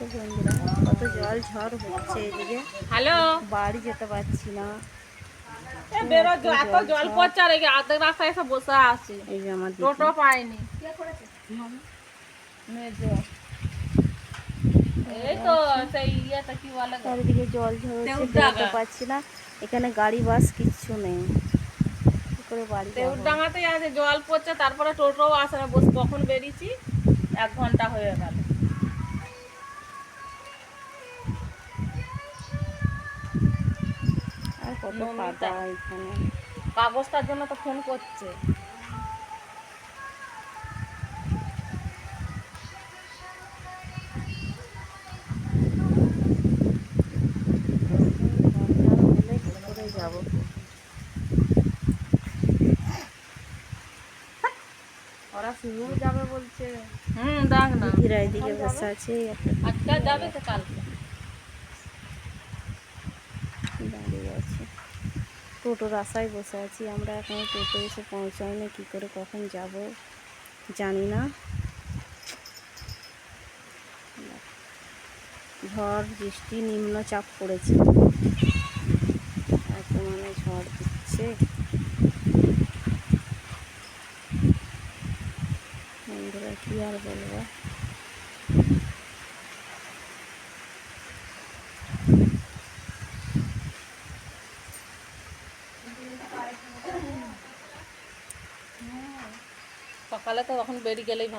দেখো বন্ধুরা কত জল ঝড় হচ্ছে এদিকে। হ্যালো। বাড়ি যেতে পারছি না। জল পড়ছে আর এই আর্ধেক রাস্তায় এসে বসে আছি। এই যে আমার টোটো পাইনি। এই তো সেই ইয়েটা কি বলে? চারিদিকে জল ঝড় বেরোতে পারছি না। এখানে গাড়ি বাস কিচ্ছু নেই। করে বাড়ি দেউরডাঙ্গাতেই আছে জল পড়ছে তারপরে টোটোও আসে না বস কখন বেরিয়েছি এক ঘণ্টা হয়ে গেল। কত নমিতা। কাদা এখানে? কাগজটার জন্য তো ফোন করছে। ওরা শুরু যাবে বলছে। হুম দেখ না। এদিকে বসে আছে। একটা যাবে তো কালকে। আছে। টোটোর আশায় বসে আছি, আমরা এখনও টোটো এসে পৌঁছায়নি কী করে কখন যাব জানি না। ঝড়, বৃষ্টি, নিম্নচাপ পড়েছে। এত মানে ঝড় দিচ্ছে। বন্ধুরা, কি আর বলব? সকালে তো তখন বেরিয়ে গেলেই ভালো।